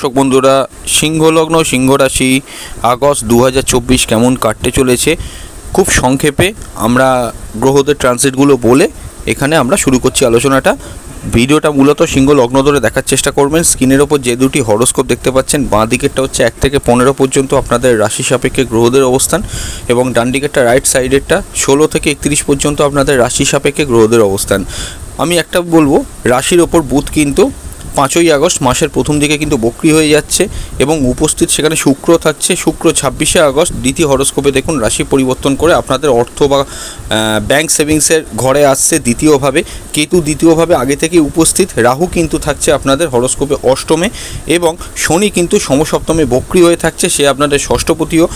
দর্শক বন্ধুরা, সিংহলগ্ন সিংহ রাশি আগস্ট দু হাজার চব্বিশ কেমন কাটতে চলেছে? খুব সংক্ষেপে আমরা গ্রহদের ট্রানজিটগুলো বলে এখানে আমরা শুরু করছি আলোচনাটা। ভিডিওটা মূলত সিংহ লগ্ন ধরে দেখার চেষ্টা করবেন। স্ক্রিনের ওপর যে দুটি হরস্কোপ দেখতে পাচ্ছেন, বাঁ দিকেরটা হচ্ছে এক থেকে পনেরো পর্যন্ত আপনাদের রাশি সাপেক্ষে গ্রহদের অবস্থান এবং ডান দিকেরটা রাইট সাইডেরটা ষোলো থেকে একত্রিশ পর্যন্ত আপনাদের রাশি সাপেক্ষে গ্রহদের অবস্থান। আমি একটা বলব, রাশির ওপর বুধ কিন্তু পাঁচই আগস্ট মাসের প্রথম দিকে কিন্তু বক্রি হয়ে যাচ্ছে এবং উপস্থিত সেখানে শুক্র থাকছে। শুক্র ছাব্বিশে আগস্ট, দ্বিতীয় হরস্কোপে দেখুন রাশি পরিবর্তন করে আপনাদের অর্থ বা ব্যাংক সেভিংসের ঘরে আসছে দ্বিতীয়ভাবে। কেতু দ্বিতীয়ভাবে আগে থেকে উপস্থিত। রাহু কিন্তু থাকছে আপনাদের হরস্কোপে অষ্টমে এবং শনি কিন্তু সমসপ্তমে বক্রি হয়ে থাকছে, সে আপনাদের ষষ্ঠপতিও।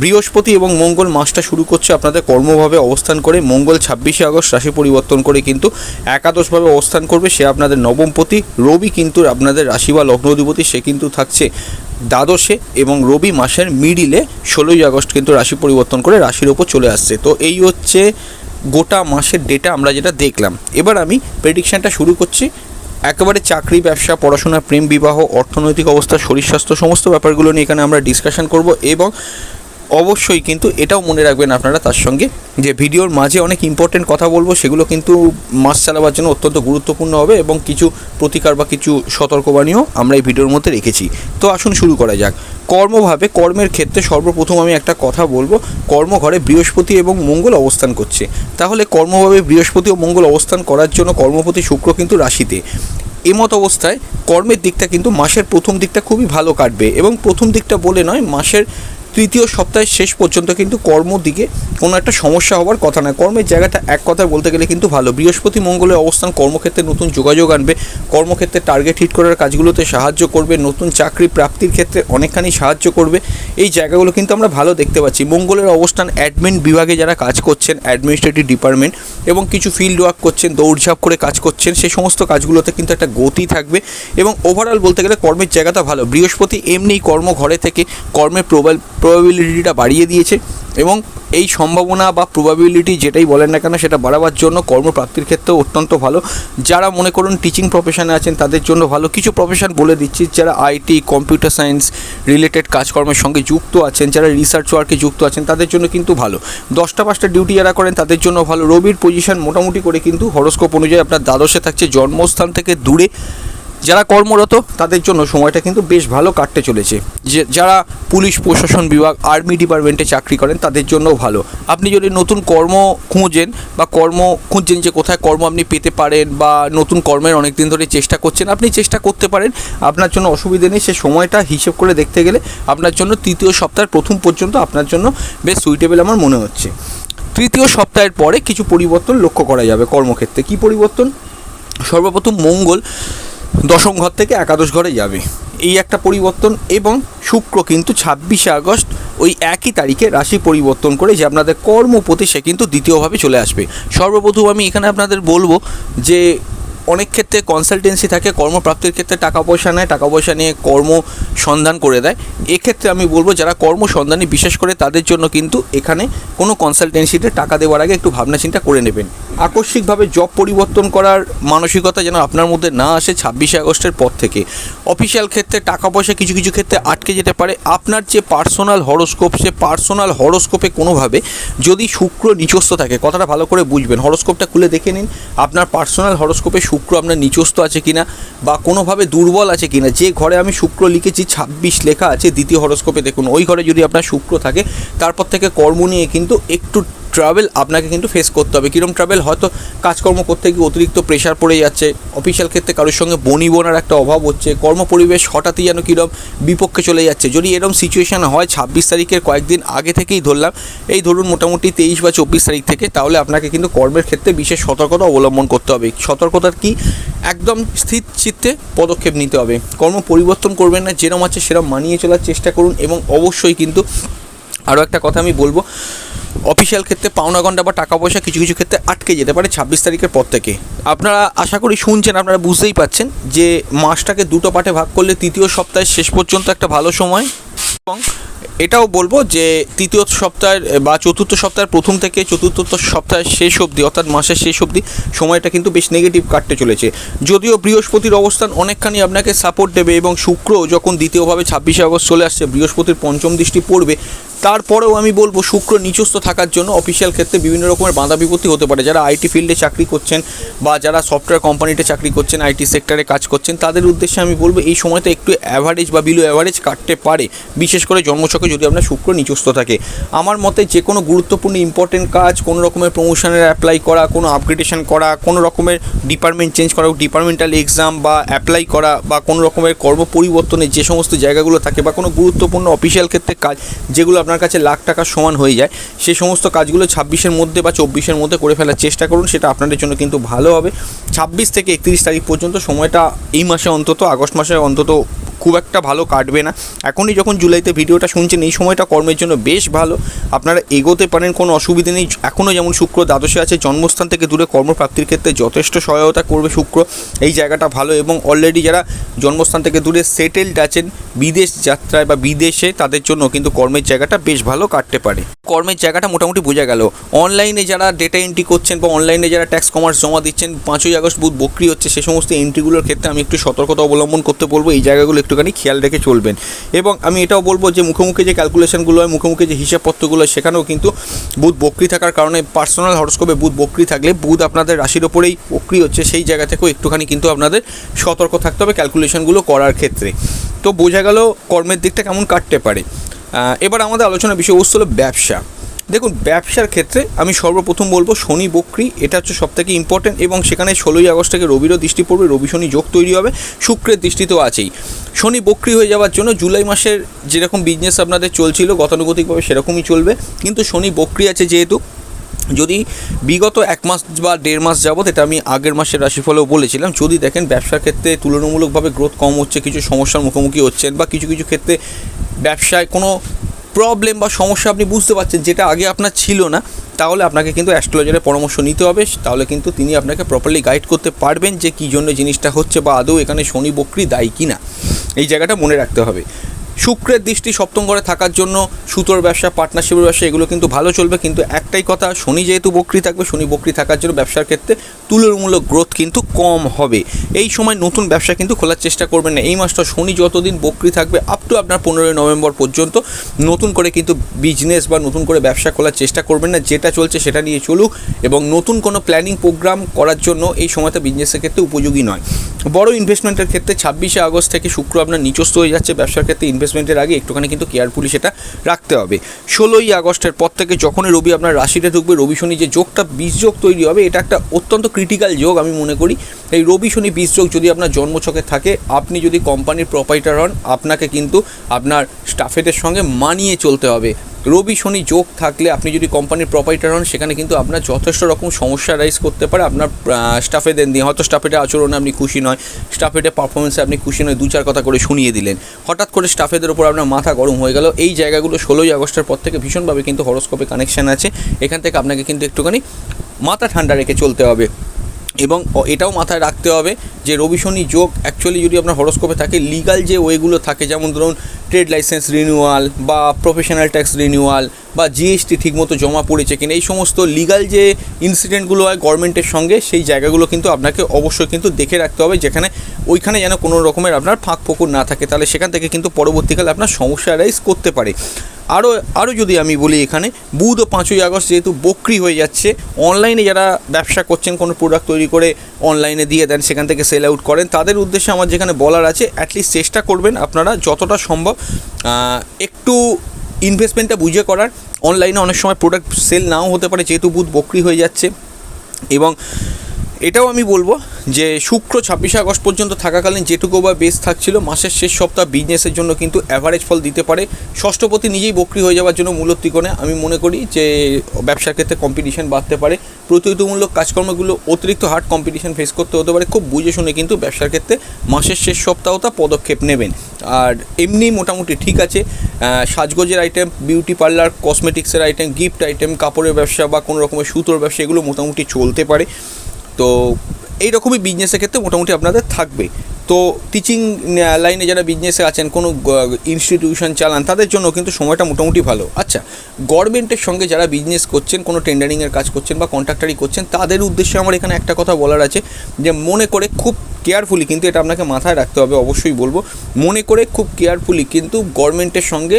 বৃহস্পতি এবং মঙ্গল মাসটা শুরু করছে আপনাদের কর্মভাবে অবস্থান করে। মঙ্গল ছাব্বিশে আগস্ট রাশি পরিবর্তন করে কিন্তু একাদশভাবে অবস্থান করবে, সে আপনাদের নবমপতি। রবি কিন্তু আপনাদের রাশি বা লগ্নাধিপতি সে কিন্তু থাকছে দ্বাদশে এবং রবি মাসের মিডিলে ষোলোই আগস্ট কিন্তু রাশি পরিবর্তন করে রাশির ওপর চলে আসছে। তো এই হচ্ছে গোটা মাসের ডেটা আমরা যেটা দেখলাম। এবার আমি প্রেডিকশানটা শুরু করছি। একেবারে চাকরি, ব্যবসা, পড়াশোনা, প্রেম, বিবাহ, অর্থনৈতিক অবস্থা, শরীর স্বাস্থ্য, সমস্ত ব্যাপারগুলো নিয়ে এখানে আমরা ডিসকাশন করব এবং অবশ্যই কিন্তু এটাও মনে রাখবেন আপনারা তার সঙ্গে যে ভিডিওর মাঝে অনেক ইম্পর্টেন্ট কথা বলব, সেগুলো কিন্তু মাস চালাবার জন্য অত্যন্ত গুরুত্বপূর্ণ হবে এবং কিছু প্রতিকার বা কিছু সতর্কবাণীও আমরা এই ভিডিওর মধ্যে রেখেছি। তো আসুন শুরু করা যাক। কর্মভাবে কর্মের ক্ষেত্রে সর্বপ্রথম আমি একটা কথা বলব, কর্মঘরে বৃহস্পতি এবং মঙ্গল অবস্থান করছে। তাহলে কর্মভাবে বৃহস্পতি ও মঙ্গল অবস্থান করার জন্য কর্মপতি শুক্র কিন্তু রাশিতে। এমত অবস্থায় কর্মের দিকটা কিন্তু মাসের প্রথম দিকটা খুবই ভালো কাটবে এবং প্রথম দিকটা বলে নয়, মাসের তৃতীয় সপ্তাহের শেষ পর্যন্ত কিন্তু কর্ম দিকে কোনো একটা সমস্যা হওয়ার কথা নয়। কর্মের জায়গাটা এক কথায় বলতে গেলে কিন্তু ভালো। বৃহস্পতি মঙ্গলের অবস্থান, কর্মক্ষেত্রে নতুন যোগাযোগ আনবে। কর্মক্ষেত্রে টার্গেট হিট করার কাজগুলোতে সাহায্য করবে। নতুন চাকরি প্রাপ্তির ক্ষেত্রে অনেকখানি সাহায্য করবে। এই জায়গাগুলো কিন্তু আমরা ভালো দেখতে পাচ্ছি। মঙ্গলের অবস্থান অ্যাডমিন বিভাগে যারা কাজ করছেন অ্যাডমিনিস্ট্রেটিভ ডিপার্টমেন্ট এবং কিছু ফিল্ড ওয়ার্ক করছেন, দৌড়ঝাঁপ করে কাজ করছেন সেই সমস্ত কাজগুলোতে কিন্তু একটা গতি থাকবে। এবং ওভারঅল বলতে গেলে কর্মের জায়গাটা ভালো। বৃহস্পতি এমনিই কর্মঘরে থেকে কর্মের প্রবাল প্রবাবিলিটিটা বাড়িয়ে দিয়েছে এবং এই সম্ভাবনা বা প্রবাবিলিটি যেটাই বলেন না কেন, সেটা বাড়াবার জন্য কর্মপ্রাপ্তির ক্ষেত্রে অত্যন্ত ভালো। যারা মনে করুন টিচিং প্রফেশনে আছেন, তাদের জন্য ভালো। কিছু প্রফেশন বলে দিচ্ছি, যারা আইটি কম্পিউটার সায়েন্স রিলেটেড কাজকর্মের সঙ্গে যুক্ত আছেন, যারা রিসার্চ ওয়ার্কে যুক্ত আছেন, তাদের জন্য কিন্তু ভালো। দশটা পাঁচটা ডিউটি যারা করেন, তাদের জন্য ভালো। রবির পজিশন মোটামুটি করে কিন্তু হরস্কোপ অনুযায়ী আপনার দ্বাদশে থাকছে। জন্মস্থান থেকে দূরে যারা কর্মরত তাদের জন্য সময়টা কিন্তু বেশ ভালো কাটতে চলেছে। যে যারা পুলিশ প্রশাসন বিভাগ আর্মি ডিপার্টমেন্টে চাকরি করেন তাদের জন্যও ভালো। আপনি যদি নতুন কর্ম খুঁজেন বা কর্ম খুঁজছেন যে কোথায় কর্ম আপনি পেতে পারেন বা নতুন কর্মের অনেক দিন ধরে চেষ্টা করছেন আপনি চেষ্টা করতে পারেন। আপনার জন্য অসুবিধে নেই সে সময়টা হিসেব করে দেখতে গেলে আপনার জন্য তৃতীয় সপ্তাহের প্রথম পর্যন্ত আপনার জন্য বেশ সুইটেবল আমার মনে হচ্ছে। তৃতীয় সপ্তাহের পরে কিছু পরিবর্তন লক্ষ্য করা যাবে কর্মক্ষেত্রে। কী পরিবর্তন? সর্বপ্রথম মঙ্গল। দশম ঘর থেকে একাদশ ঘরে যাবে। এই একটা পরিবর্তন এবং শুক্র কিন্তু ছাব্বিশে আগস্ট ওই একই তারিখে রাশি পরিবর্তন করে যে আপনাদের কর্মপতি সে কিন্তু দ্বিতীয়ভাবে চলে আসবে। সর্বপ্রথম আমি এখানে আপনাদের বলব যে অনেক ক্ষেত্রে কনসালটেন্সি থাকে, কর্মপ্রাপ্তির ক্ষেত্রে টাকা পয়সা নেয়, টাকা পয়সা নিয়ে কর্ম সন্ধান করে দেয়। এক্ষেত্রে আমি বলব, যারা কর্ম কর্মসন্ধানী বিশেষ করে, তাদের জন্য কিন্তু এখানে কোনো কনসালটেন্সিতে টাকা দেওয়ার আগে একটু ভাবনা চিন্তা করে নেবেন। আকস্মিকভাবে জব পরিবর্তন করার মানসিকতা যেন আপনার মধ্যে না আসে ছাব্বিশে আগস্টের পর থেকে। অফিসিয়াল ক্ষেত্রে টাকা পয়সা কিছু কিছু ক্ষেত্রে আটকে যেতে পারে। আপনার যে পার্সোনাল হরোস্কোপ সে পার্সোনাল হরোস্কোপে কোনোভাবে যদি শুক্র নিচস্থ থাকে, কথাটা ভালো করে বুঝবেন। হরোস্কোপটা খুলে দেখে নিন। আপনার পার্সোনাল হরোস্কোপে শুক্র আপনার নিচস্থ আছে কিনা বা কোনোভাবে দুর্বল আছে কিনা, যে ঘরে আমি শুক্র লিখেছি ছাব্বিশ লেখা আছে, দ্বিতীয় হরস্কোপে দেখুন, ওই ঘরে যদি আপনার শুক্র থাকে, তারপর থেকে কর্ম নিয়ে কিন্তু একটু ট্রাভেল আপনাকে কিন্তু ফেস করতে হবে। কীরকম ট্রাভেল হয়তো কাজকর্ম করতে গিয়ে অতিরিক্ত প্রেশার পড়ে যাচ্ছে। অফিসিয়াল ক্ষেত্রে কারোর সঙ্গে বনি বোনার একটা অভাব হচ্ছে। কর্ম পরিবেশ হঠাৎই যেন কীরকম বিপক্ষে চলে যাচ্ছে। যদি এরকম সিচুয়েশান হয়, ছাব্বিশ তারিখের কয়েকদিন আগে থেকেই ধরলাম, এই ধরুন মোটামুটি তেইশ বা চব্বিশ তারিখ থেকে, তাহলে আপনাকে কিন্তু কর্মের ক্ষেত্রে বিশেষ সতর্কতা অবলম্বন করতে হবে। সতর্কতার কি? একদম স্থির চিত্তে পদক্ষেপ নিতে হবে। কর্ম পরিবর্তন করবেন না, যেরম আছে সেরম মানিয়ে চলার চেষ্টা করুন এবং অবশ্যই কিন্তু আরও একটা কথা আমি বলব। অফিসিয়াল ক্ষেত্রে পাওনা গন্ডা বা টাকা পয়সা কিছু কিছু ক্ষেত্রে আটকে যেতে পারে ছাব্বিশ তারিখের পর থেকে। আপনারা আশা করি শুনছেন, আপনারা বুঝতেই পাচ্ছেন যে মাসটাকে দুটো পার্টে ভাগ করলে তৃতীয় সপ্তাহের শেষ পর্যন্ত একটা ভালো সময় এবং এটাও বলব যে তৃতীয় সপ্তাহের বা চতুর্থ সপ্তাহের প্রথম থেকে চতুর্থ সপ্তাহের শেষ অবধি, অর্থাৎ মাসের শেষ অবধি সময়টা কিন্তু বেশ নেগেটিভ কাটতে চলেছে। যদিও বৃহস্পতির অবস্থান অনেকখানি আপনাকে সাপোর্ট দেবে এবং শুক্র যখন দ্বিতীয়ভাবে ছাব্বিশে আগস্ট চলে আসছে, বৃহস্পতির পঞ্চম দৃষ্টি পড়বে, তারপরেও আমি বলব শুক্র নিচস্থ থাকার জন্য অফিসিয়াল ক্ষেত্রে বিভিন্ন রকমের বাধা বিপত্তি হতে পারে। যারা আইটি ফিল্ডে চাকরি করছেন বা যারা সফটওয়্যার কোম্পানিতে চাকরি করছেন আইটি সেক্টরে কাজ করছেন, তাদের উদ্দেশ্যে আমি বলব এই সময়টা একটু অ্যাভারেজ বা বিলো অ্যাভারেজ কাটতে পারে। বিশেষ করে জন্মছকে যদি আপনার শুক্র নিচস্থ থাকে। আমার মতে যে কোনো গুরুত্বপূর্ণ ইম্পর্টেন্ট কাজ, কোনো রকমের প্রমোশনের অ্যাপ্লাই করা, কোনো আপগ্রেডেশন করা, কোনো রকমের ডিপার্টমেন্ট চেঞ্জ করা ডিপার্টমেন্টাল এক্সাম বা অ্যাপ্লাই করা, বা কোনো রকমের কর্ম পরিবর্তনের যে সমস্ত জায়গাগুলো থাকে বা কোনো গুরুত্বপূর্ণ অফিসিয়াল ক্ষেত্রে কাজ, যেগুলো আপনার কাছে লাখ টাকার সমান হয়ে যায় সেই সমস্ত কাজগুলো ছাব্বিশের মধ্যে বা চব্বিশের মধ্যে করে ফেলার চেষ্টা করুন, সেটা আপনাদের জন্য কিন্তু ভালো হবে। ছাব্বিশ থেকে একত্রিশ তারিখ পর্যন্ত সময়টা এই মাসে অন্তত, আগস্ট মাসে অন্তত খুব একটা ভালো কাটবে না। এখনই যখন জুলাইতে ভিডিওটা শুনছেন, এই সময়টা কর্মের জন্য বেশ ভালো। আপনারা এগোতে পারেন, কোনো অসুবিধে নেই। এখনও যেমন শুক্র দ্বাদশে আছে, জন্মস্থান থেকে দূরে কর্মপ্রাপ্তির ক্ষেত্রে যথেষ্ট সহায়তা করবে শুক্র। এই জায়গাটা ভালো এবং অলরেডি যারা জন্মস্থান থেকে দূরে সেটেলড আছেন, বিদেশ যাত্রায় বা বিদেশে তাদের জন্য কিন্তু কর্মের জায়গাটা বেশ ভালো কাটতে পারে। কর্মের জায়গাটা মোটামুটি বোঝা গেল। অনলাইনে যারা ডেটা এন্ট্রি করছেন বা অনলাইনে যারা ট্যাক্স কমার্স জমা দিচ্ছেন, পাঁচই আগস্ট বুধ বক্রি হচ্ছে, সে সমস্ত এন্ট্রিগুলোর ক্ষেত্রে আমি একটু সতর্কতা অবলম্বন করতে বলব। এই জায়গাগুলো একটুখানি খেয়াল রেখে চলবেন। এবং আমি এটাও বলব যে মুখে মুখে যে ক্যালকুলেশনগুলো হয় মুখে মুখে যে হিসাবপত্রগুলো হয়, সেখানেও কিন্তু বুধ বক্রি থাকার কারণে পার্সোনাল হরস্কোপে বুধ বক্রি থাকলে বুধ আপনাদের রাশির ওপরেই বক্রি হচ্ছে, সেই জায়গা থেকেও একটুখানি কিন্তু আপনাদের সতর্ক থাকতে হবে ক্যালকুলেশনগুলো করার ক্ষেত্রে। তো বোঝা গেল কর্মের দিকটা কেমন কাটতে পারে। এবার আমাদের আলোচনার বিষয়বস্তু হলো ব্যবসা। দেখুন, ব্যবসার ক্ষেত্রে আমি সর্বপ্রথম বলব শনি, বক্রি, এটা হচ্ছে সবথেকে ইম্পর্টেন্ট এবং সেখানে ষোলোই আগস্ট থেকে রবিরও দৃষ্টি পড়বে, রবি শনি যোগ তৈরি হবে, শুক্রের দৃষ্টি তো আছেই। শনি, বক্রি হয়ে যাওয়ার জন্য জুলাই মাসের যেরকম বিজনেস আপনাদের চলছিল, গতানুগতিকভাবে সেরকমই চলবে, কিন্তু শনি, বক্রি আছে যেহেতু, যদি বিগত এক মাস বা দেড় মাস যাবত, এটা আমি আগের মাসের রাশিফলেও বলেছিলাম, যদি দেখেন ব্যবসার ক্ষেত্রে তুলনামূলকভাবে গ্রোথ কম হচ্ছে, কিছু সমস্যার মুখোমুখি হচ্ছেন বা কিছু কিছু ক্ষেত্রে ব্যবসায় কোনো প্রবলেম বা সমস্যা আপনি বুঝতে পারছেন যেটা আগে আপনার ছিল না, তাহলে আপনাকে কিন্তু অ্যাস্ট্রোলজারের পরামর্শ নিতে হবে, তাহলে কিন্তু তিনি আপনাকে প্রপারলি গাইড করতে পারবেন যে কী জন্য জিনিসটা হচ্ছে বা আদৌ এখানে শনি, বক্রি দায়ী কি না এই জায়গাটা মনে রাখতে হবে। শুক্রের দৃষ্টি সপ্তম ঘরে থাকার জন্য সুতোর ব্যবসা পার্টনারশিপের ব্যবসা, এগুলো কিন্তু ভালো চলবে। কিন্তু একটাই কথা, শনি যেহেতু বকরি থাকবে, শনি বকরি থাকার জন্য ব্যবসার ক্ষেত্রে তুলনামূলক গ্রোথ কিন্তু কম হবে। এই সময় নতুন ব্যবসা কিন্তু খোলার চেষ্টা করবেন না। এই মাসটা শনি যতদিন বকরি থাকবে আপ টু আপনার পনেরোই নভেম্বর পর্যন্ত নতুন করে কিন্তু বিজনেস বা নতুন করে ব্যবসা খোলার চেষ্টা করবেন না। যেটা চলছে সেটা নিয়ে চলুক এবং নতুন কোনো প্ল্যানিং প্রোগ্রাম করার জন্য এই সময়টা বিজনেসের ক্ষেত্রে উপযোগী নয়। বড় ইনভেস্টমেন্টের ক্ষেত্রে ছাব্বিশে আগস্ট থেকে শুক্র আপনার নিচস্থ হয়ে যাচ্ছে। ব্যবসার ক্ষেত্রে ইনভেস্টমেন্টের আগে একটুখানি কিন্তু কেয়ারফুলি সেটা রাখতে হবে। ষোলোই আগস্টের পর থেকে যখনই রবি আপনার রাশিতে ঢুকবে, রবি শনি যে যোগটা, বীজ যোগ তৈরি হবে, এটা একটা অত্যন্ত ক্রিটিক্যাল যোগ আমি মনে করি। এই রবি শনি বীজ যোগ যদি আপনার জন্মছকে থাকে, আপনি যদি কোম্পানির প্রপাইটার হন, আপনাকে কিন্তু আপনার স্টাফেদের সঙ্গে মানিয়ে চলতে হবে। রবি শনি যোগ থাকলে আপনি যদি কোম্পানির প্রপাইটার হন, সেখানে কিন্তু আপনার যথেষ্ট রকম সমস্যা রাইজ করতে পারে। আপনার স্টাফেদের নিয়ে, হয়তো স্টাফেদের আচরণে আপনি খুশি নয় স্টাফেদের পারফরমেন্সে আপনি খুশি নয় দু চার কথা করে শুনিয়ে দিলেন। হঠাৎ করে স্টাফেদের ওপর আপনার মাথা গরম হয়ে গেল। এই জায়গাগুলো ষোলোই আগস্টের পর থেকে ভীষণভাবে কিন্তু হরস্কোপে কানেকশান আছে। এখান থেকে আপনাকে কিন্তু একটুখানি মাথা ঠান্ডা রেখে চলতে হবে। এবং এটাও মাথায় রাখতে হবে যে রবি শনি যোগ অ্যাকচুয়ালি যদি আপনার হরস্কোপে থাকে লিগাল যে ওয়েগুলো থাকে, যেমন ধরুন ট্রেড লাইসেন্স রিনিউয়াল বা প্রফেশনাল ট্যাক্স রিনিউয়াল বা জিএসটি ঠিকমতো জমা পড়েছে কিনা, এই সমস্ত লিগাল যে ইনসিডেন্টগুলো হয় গভর্নমেন্টের সঙ্গে, সেই জায়গাগুলো কিন্তু আপনাকে অবশ্যই কিন্তু দেখে রাখতে হবে, যেখানে ওইখানে যেন কোনো রকমের আপনার ফাঁক ফোকর না থাকে, তাহলে সেখান থেকে কিন্তু পরবর্তীকালে আপনার সমস্যা রাইজ করতে পারে। আরও আরও যদি আমি বলি এখানে, বুধ ও পাঁচই আগস্ট যেহেতু বকরি হয়ে যাচ্ছে অনলাইনে যারা ব্যবসা করছেন, কোনো প্রোডাক্ট তৈরি করে অনলাইনে দিয়ে দেন, সেখান থেকে সেল আউট করেন, তাদের উদ্দেশ্যে আমার যেখানে বলার আছে অ্যাটলিস্ট চেষ্টা করবেন আপনারা যতটা সম্ভব একটু ইনভেস্টমেন্টটা বুঝে করার। অনলাইনে অনেক সময় প্রোডাক্ট সেল নাও হতে পারে, যেহেতু বুধ বকরি হয়ে যাচ্ছে, এবং এটাও আমি বলব যে শুক্র ছাব্বিশে আগস্ট পর্যন্ত থাকাকালীন যেটুকু বা বেস থাকছিল, মাসের শেষ সপ্তাহ বিজনেসের জন্য কিন্তু অ্যাভারেজ ফল দিতে পারে। ষষ্ঠপতি নিজেই বকরি হয়ে যাওয়ার জন্য মূলত্রিকোণে আমি মনে করি যে ব্যবসার ক্ষেত্রে কম্পিটিশন বাড়তে পারে। প্রতিযোগিতামূলক কাজকর্মগুলো অতিরিক্ত হার্ড কম্পিটিশন ফেস করতে হতে পারে। খুব বুঝে শুনে কিন্তু ব্যবসার ক্ষেত্রে মাসের শেষ সপ্তাহটা পদক্ষেপ নেবেন। আর এমনি মোটামুটি ঠিক আছে সাজগোজের আইটেম বিউটি পার্লার কসমেটিক্সের আইটেম গিফট আইটেম কাপড়ের ব্যবসা বা কোনো রকমের সুতোর ব্যবসা, এগুলো মোটামুটি চলতে পারে। তো এইরকমই বিজনেসের ক্ষেত্রে মোটামুটি আপনাদের থাকবে। তো টিচিং লাইনে যারা বিজনেসে আছেন, কোনো ইনস্টিটিউশন চালান, তাদের জন্য কিন্তু সময়টা মোটামুটি ভালো। আচ্ছা গভর্নমেন্টের সঙ্গে যারা বিজনেস করছেন, কোনো টেন্ডারিংয়ের কাজ করছেন বা কন্ট্রাক্টারি করছেন, তাদের উদ্দেশ্যে আমার এখানে একটা কথা বলার আছে যে, মনে করে খুব কেয়ারফুলি কিন্তু এটা আপনাকে মাথায় রাখতে হবে, অবশ্যই বলব, মনে করে খুব কেয়ারফুলি কিন্তু গভর্নমেন্টের সঙ্গে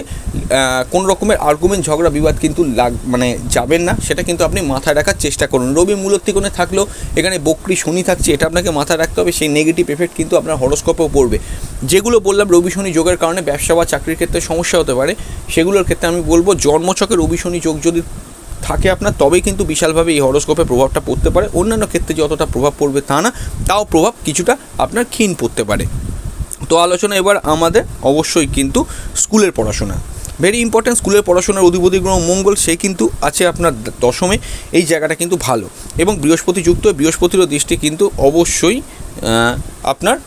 কোনো রকমের আর্গুমেন্ট ঝগড়া, বিবাদ কিন্তু লাগ মানে যাবেন না, সেটা কিন্তু আপনি মাথায় রাখার চেষ্টা করুন। রবি মূলত্রিকোণে থাকলেও, এখানে বকরি শনি থাকছে, এটা আপনাকে মাথায় রাখতে হবে, সেই নেগেটিভ এফেক্ট কিন্তু আপনার হরস্কোপেও পড়বে। যেগুলো বললাম রবি শনি যোগের কারণে ব্যবসা বা চাকরির ক্ষেত্রে সমস্যা হতে পারে, সেগুলোর ক্ষেত্রে আমি বলব জন্মছকে রবি শনি যোগ যদি থাকে আপনার, তবেই কিন্তু বিশালভাবে এই হরস্কোপে প্রভাবটা পড়তে পারে। অন্যান্য ক্ষেত্রে যে অতটা প্রভাব পড়বে তা না, তাও প্রভাব কিছুটা আপনার ক্ষীণ পড়তে পারে। তো আলোচনা এবার আমাদের অবশ্যই কিন্তু স্কুলের পড়াশোনা। ভেরি ইম্পর্ট্যান্ট স্কুলের পড়াশোনার অধিপতি গ্রহ মঙ্গল, সে কিন্তু আছে আপনার দশমে, এই জায়গাটা কিন্তু ভালো। এবং বৃহস্পতি যুক্ত, বৃহস্পতিরও দৃষ্টি কিন্তু অবশ্যই আপনার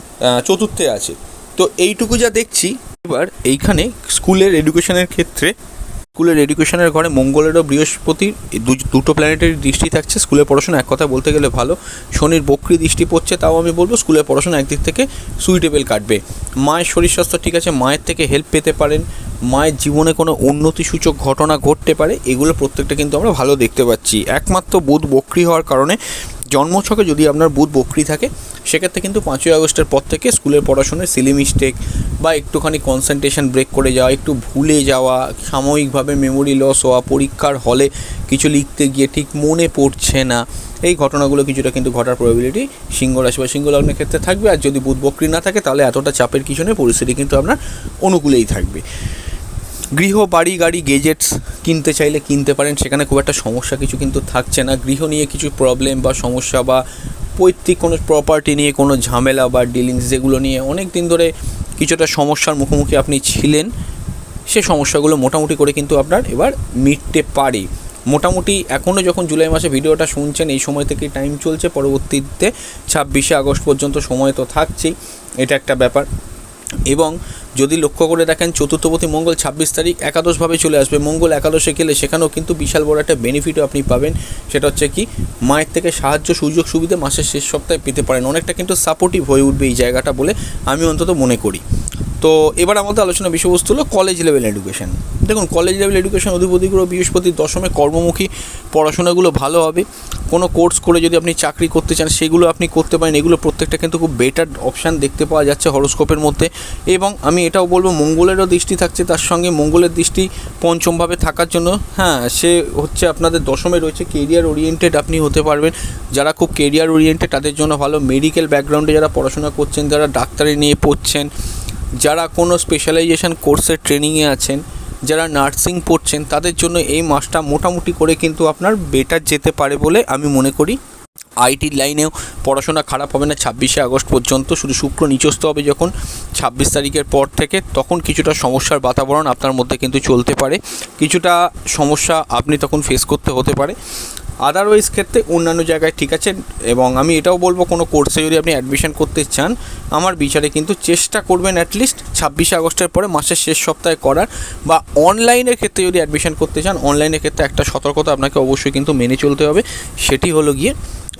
চতুর্থে আছে। তো এইটুকু যা দেখছি, এবার এইখানে স্কুলের এডুকেশনের ক্ষেত্রে, স্কুলের এডুকেশনের ঘরে মঙ্গলেরও বৃহস্পতির দু- দুটো প্ল্যানেটের দৃষ্টি থাকছে। স্কুলের পড়াশোনা এক কথা বলতে গেলে ভালো। শনির বক্রি দৃষ্টি পড়ছে, তাও আমি বলব স্কুলের পড়াশোনা একদিক থেকে সুইটেবল কাটবে। মায়ের শরীর স্বাস্থ্য ঠিক আছে, মায়ের থেকে হেল্প পেতে পারেন। মায়ের জীবনে কোনো উন্নতিসূচক ঘটনা ঘটতে পারে, এগুলো প্রত্যেকটা কিন্তু আমরা ভালো দেখতে পাচ্ছি। একমাত্র বুধ বক্রি হওয়ার কারণে জন্মছকে যদি আপনার বুধ বক্রি থাকে, সেক্ষেত্রে কিন্তু পাঁচই আগস্টের পর থেকে স্কুলের পড়াশোনায় সিলি মিস্টেক বা একটুখানি কনসেন্ট্রেশন ব্রেক করে যাওয়া, একটু ভুলে যাওয়া, সাময়িকভাবে মেমোরি লস হওয়া, পরীক্ষার হলে কিছু লিখতে গিয়ে ঠিক মনে পড়ছে না, এই ঘটনাগুলো কিছুটা কিন্তু ঘটার প্রবাবিলিটি সিংহ রাশি বা সিংহ লগ্নের ক্ষেত্রে থাকবে। আর যদি বুধ বক্রি না থাকে, তাহলে এতটা চাপের কিছু নেই, পরিস্থিতি কিন্তু আপনার অনুকূলেই থাকবে। গৃহ, বাড়ি, গাড়ি গেজেটস কিনতে চাইলে কিনতে পারেন। সেখানে খুব একটা সমস্যা কিছু কিন্তু থাকছে না। গৃহ নিয়ে কিছু প্রবলেম বা সমস্যা বা পৈতৃক কোনো প্রপার্টি নিয়ে কোনো ঝামেলা বা ডিলিংস যেগুলো নিয়ে অনেক দিন ধরে কিছুটা সমস্যার মুখোমুখি আপনি ছিলেন, সে সমস্যাগুলো মোটামুটি করে কিন্তু আপনার এবার মিটতে পারে। মোটামুটি এখনও যখন জুলাই মাসে ভিডিওটা শুনছেন, এই সময় থেকে টাইম চলছে। পরবর্তীতে ছাব্বিশে আগস্ট পর্যন্ত সময় তো থাকছেই। এটা একটা ব্যাপার। এবং যদি লক্ষ্য করে দেখেন, চতুর্থপতি মঙ্গল ছাব্বিশ তারিখ একাদশভাবে চলে আসবে। মঙ্গল একাদশে গেলে সেখানেও কিন্তু বিশাল বড় একটা বেনিফিটও আপনি পাবেন। সেটা হচ্ছে কি, মায়ের থেকে সাহায্য, সুযোগ সুবিধা মাসের শেষ সপ্তাহে পেতে পারেন। অনেকটা কিন্তু সাপোর্টিভ হয়ে উঠবে এই জায়গাটা বলে আমি অন্তত মনে করি। তো এবার আমাদের আলোচনা বিষয়বস্তু হলো কলেজ লেভেল এডুকেশন দেখুন কলেজ লেভেল এডুকেশন অধিপতিগুলো বৃহস্পতির দশমে কর্মমুখী, পড়াশোনাগুলো ভালো হবে। কোনো কোর্স করে যদি আপনি চাকরি করতে চান, সেগুলো আপনি করতে পারেন। এগুলো প্রত্যেকটা কিন্তু খুব বেটার অপশান দেখতে পাওয়া যাচ্ছে হরোস্কোপের মধ্যে। এবং আমি এটাও বলব, মঙ্গলেরও দৃষ্টি থাকছে তার সঙ্গে। মঙ্গলের দৃষ্টি পঞ্চমভাবে থাকার জন্য হ্যাঁ সে হচ্ছে আপনাদের দশমে রয়েছে। কেরিয়ার ওরিয়েন্টেড আপনি হতে পারবেন। যারা খুব কেরিয়ার ওরিয়েন্টেড তাদের জন্য ভালো। মেডিকেল ব্যাকগ্রাউন্ডে যারা পড়াশোনা করছেন, যারা ডাক্তারি নিয়ে পড়ছেন যারা কোনো স্পেশালাইজেশন কোর্সের ট্রেনিংয়ে আছেন, যারা নার্সিং পড়ছেন, তাদের জন্য এই মাসটা মোটামুটি করে কিন্তু আপনার বেটার যেতে পারে বলে আমি মনে করি। আইটি লাইনেও পড়াশোনা খারাপ হবে না, ছাব্বিশে আগস্ট পর্যন্ত শুধু শুক্র নিচস্থ হবে যখন ছাব্বিশ তারিখের পর থেকে, তখন কিছুটা সমস্যার বাতাবরণ আপনার মধ্যে কিন্তু চলতে পারে। কিছুটা সমস্যা আপনি তখন ফেস করতে হতে পারে। আদারওয়াইজ ক্ষেত্রে অন্যান্য জায়গায় ঠিক আছে এবং আমি এটাও বলব কোনো কোর্সে যদি আপনি অ্যাডমিশন করতে চান, আমার বিচারে কিন্তু চেষ্টা করবেন অ্যাটলিস্ট ছাব্বিশে আগস্টের পরে মাসের শেষ সপ্তাহে করার বা অনলাইনের ক্ষেত্রে যদি অ্যাডমিশন করতে চান অনলাইনের ক্ষেত্রে একটা সতর্কতা আপনাকে অবশ্যই কিন্তু মেনে চলতে হবে। সেটি হলো গিয়ে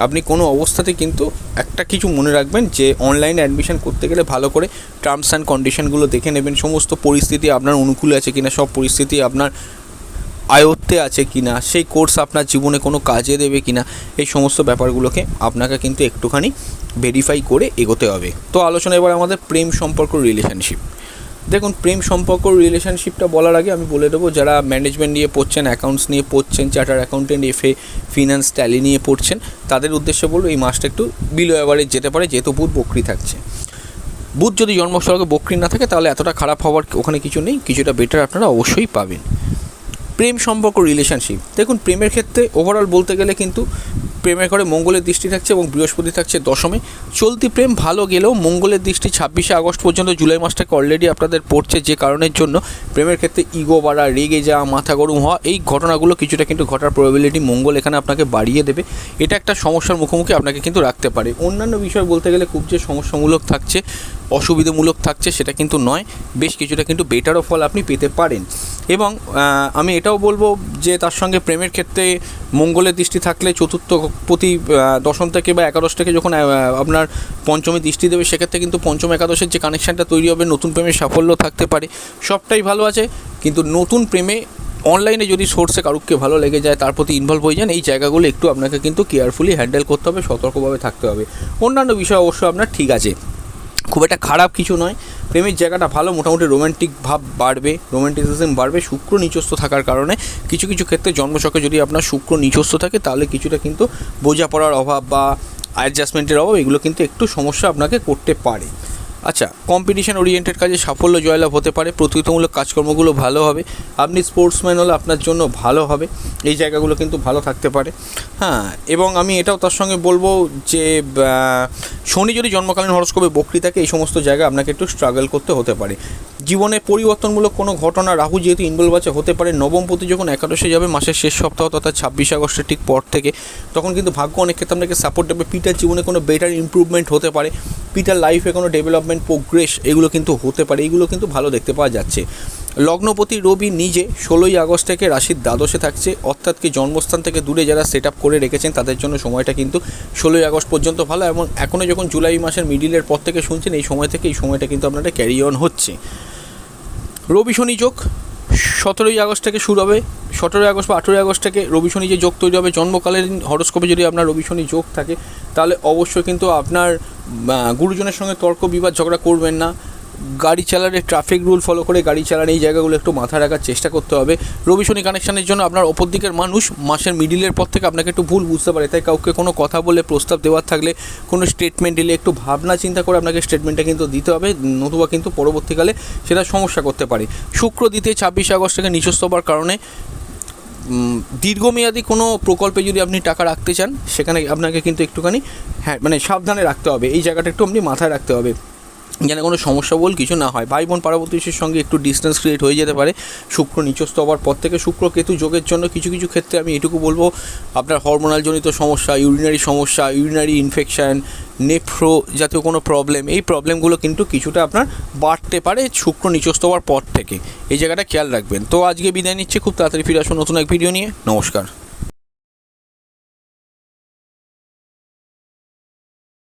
আপনি কোনো অবস্থাতে কিন্তু একটা কিছু মনে রাখবেন যে অনলাইনে অ্যাডমিশন করতে গেলে ভালো করে টার্মস অ্যান্ড কন্ডিশনগুলো দেখে নেবেন। সমস্ত পরিস্থিতি আপনার অনুকূলে আছে কিনা, সব পরিস্থিতি আপনার আয়ত্তে আছে কি না সেই কোর্স আপনার জীবনে কোনো কাজে দেবে কি না এই সমস্ত ব্যাপারগুলোকে আপনাকে কিন্তু একটুখানি ভেরিফাই করে এগোতে হবে। তো আলোচনা এবার আমাদের প্রেম সম্পর্ক রিলেশনশিপ দেখুন, প্রেম সম্পর্ক রিলেশনশিপটা বলার আগে আমি বলে দেবো, যারা ম্যানেজমেন্ট নিয়ে পড়ছেন অ্যাকাউন্টস নিয়ে পড়ছেন charter accountant FA finance tally নিয়ে পড়ছেন, তাদের উদ্দেশ্যে বলব এই মাসটা একটু বিলো অ্যাভারেজ যেতে পারে, যেহেতু বুধ বকরি থাকছে। বুধ যদি জন্মস্থলকে বকরি না থাকে, তাহলে এতটা খারাপ হওয়ার ওখানে কিছু নেই, কিছুটা বেটার আপনারা অবশ্যই পাবেন। প্রেম সম্পর্ক রিলেশনশিপ দেখুন, প্রেমের ক্ষেত্রে ওভারঅল বলতে গেলে কিন্তু প্রেমের ঘরে মঙ্গলের দৃষ্টি থাকছে এবং বৃহস্পতি থাকছে দশমে। চলতি প্রেম ভালো গেলেও মঙ্গলের দৃষ্টি ছাব্বিশে আগস্ট পর্যন্ত জুলাই মাসটাকে অলরেডি আপনাদের পড়ছে যে কারণের জন্য প্রেমের ক্ষেত্রে ইগো বাড়া, রেগে যাওয়া, মাথা গরম হওয়া, এই ঘটনাগুলো কিছুটা কিন্তু ঘটার প্রবাবিলিটি মঙ্গল এখানে আপনাকে বাড়িয়ে দেবে। এটা একটা সমস্যার মুখোমুখি আপনাকে কিন্তু রাখতে পারে। অন্যান্য বিষয় বলতে গেলে খুব যে সমস্যামূলক থাকছে অসুবিধামূলক থাকছে সেটা কিন্তু নয়। বেশ কিছুটা কিন্তু বেটারও ফল আপনি পেতে পারেন। এবং আমি এটাও বলব যে তার সঙ্গে প্রেমের ক্ষেত্রে মঙ্গলের দৃষ্টি থাকলে চতুর্থ প্রতি দশম থেকে বা একাদশ থেকে যখন আপনার পঞ্চমী দৃষ্টি দেবে সেক্ষেত্রে কিন্তু পঞ্চম একাদশের যে কানেকশানটা তৈরি হবে, নতুন প্রেমের সাফল্য থাকতে পারে। সবটাই ভালো আছে। কিন্তু নতুন প্রেমে অনলাইনে যদি সোর্সে কারুককে ভালো লেগে যায়, তার প্রতি ইনভলভ হয়ে যান, এই জায়গাগুলো একটু আপনাকে কিন্তু কেয়ারফুলি হ্যান্ডেল করতে হবে, সতর্কভাবে থাকতে হবে। অন্যান্য বিষয় অবশ্য আপনার ঠিক আছে। খুব একটা খারাপ কিছু নয়। প্রেমের জায়গাটা ভালো, মোটামুটি রোম্যান্টিক ভাব বাড়বে রোম্যান্টিসিজম বাড়বে, শুক্র নিচস্থ থাকার কারণে। কিছু কিছু ক্ষেত্রে জন্মছকে যদি আপনার শুক্র নিচস্থ থাকে, তাহলে কিছুটা কিন্তু বোঝাপড়ার অভাব বা অ্যাডজাস্টমেন্টের অভাব, এগুলো কিন্তু একটু সমস্যা আপনাকে করতে পারে। আচ্ছা কম্পিটিশন ওরিয়েন্টেড কাজে সাফল্য, জয়লাভ হতে পারে। প্রতিযোগিতামূলক কাজকর্মগুলো ভালো হবে। আপনি স্পোর্টসম্যান হলে আপনার জন্য ভালো হবে। এই জায়গাগুলো কিন্তু ভালো থাকতে পারে। হ্যাঁ এবং আমি এটাও তার সঙ্গে বলব যে শনি যদি জন্মকালীন হরস্কোপে বকরি থাকে, এই সমস্ত জায়গায় আপনাকে একটু স্ট্রাগল করতে হতে পারে। জীবনে পরিবর্তনমূলক কোনো ঘটনা, রাহু যেহেতু ইনভলভ আছে, হতে পারে। নবমপতি যখন একাদশে যাবে, মাসের শেষ সপ্তাহ তথা ছাব্বিশে আগস্টের ঠিক পর থেকে, তখন কিন্তু ভাগ্য অনেক ক্ষেত্রে আপনাকে সাপোর্ট দেবে পিটার জীবনে কোনো বেটার ইমপ্রুভমেন্ট হতে পারে। পিটার লাইফে কোনো ডেভেলপমেন্ট প্রোগ্রেস এগুলো কিন্তু হতে পারে, এগুলো কিন্তু ভালো দেখতে পাওয়া যাচ্ছে। লগ্নপতি রবি নিজে ষোলোই আগস্ট থেকে রাশির দ্বাদশে থাকছে, অর্থাৎ কি জন্মস্থান থেকে দূরে যারা সেট আপ করে রেখেছেন, তাদের জন্য সময়টা কিন্তু ষোলোই আগস্ট পর্যন্ত ভালো এবং এখনও যখন জুলাই মাসের মিডিলের পর থেকে শুনছেন, এই সময় থেকে এই সময়টা কিন্তু আপনাদের ক্যারি অন হচ্ছে। রবি শনি যোগ সতেরোই আগস্ট থেকে শুরু হবে, সতেরোই আগস্ট বা আঠেরোই আগস্ট থেকে রবি শনি যে যোগ তৈরি হবে জন্মকালীন হরস্কোপে যদি আপনার রবি শনি যোগ থাকে, তাহলে অবশ্যই কিন্তু আপনার গুরুজনের সঙ্গে তর্ক বিবাদ ঝগড়া করবেন না। গাড়ি চালালে ট্রাফিক রুল ফলো করে গাড়ি চালান এই জায়গাগুলো একটু মাথায় রাখার চেষ্টা করতে হবে। রবি শনি কানেকশানের জন্য আপনার ওপর দিকের মানুষ মাসের মিডিলের পর থেকে আপনাকে একটু ভুল বুঝতে পারে। তাই কাউকে কোনো কথা বলে প্রস্তাব দেওয়ার থাকলে, কোনো স্টেটমেন্ট দিলে একটু ভাবনা চিন্তা করে আপনাকে স্টেটমেন্টটা কিন্তু দিতে হবে। নতুবা কিন্তু পরবর্তীকালে সেটা সমস্যা করতে পারে। শুক্র দিতে ছাব্বিশে আগস্ট থেকে হওয়ার কারণে দীর্ঘমেয়াদী কোনো প্রকল্পে যদি আপনি টাকা রাখতে চান, সেখানে আপনাকে কিন্তু একটুখানি হ্যাঁ মানে সাবধানে রাখতে হবে। এই জায়গাটা একটু আপনি মাথায় রাখতে হবে। যেন কোনো সমস্যা বল কিছু না হয়। ভাই বোন পারাবতীশের সঙ্গে একটু ডিস্টেন্স ক্রিয়েট হয়ে যেতে পারে। শুক্র নিচস্থ হওয়ার পর থেকে শুক্র কেতু যোগের জন্য কিছু কিছু ক্ষেত্রে আমি এটুকু বলব, আপনার হরমোনাল জনিত সমস্যা ইউরিনারি সমস্যা ইউরিনারি ইনফেকশান নেফ্রো জাতীয় কোনো প্রবলেম এই প্রবলেমগুলো কিন্তু কিছুটা আপনার বাড়তে পারে শুক্র নিচস্থ হওয়ার পর থেকে। এই জায়গাটা খেয়াল রাখবেন। তো আজকে বিদায় নিচ্ছে। খুব তাড়াতাড়ি ফিরে আসুন নতুন এক ভিডিও নিয়ে। নমস্কার।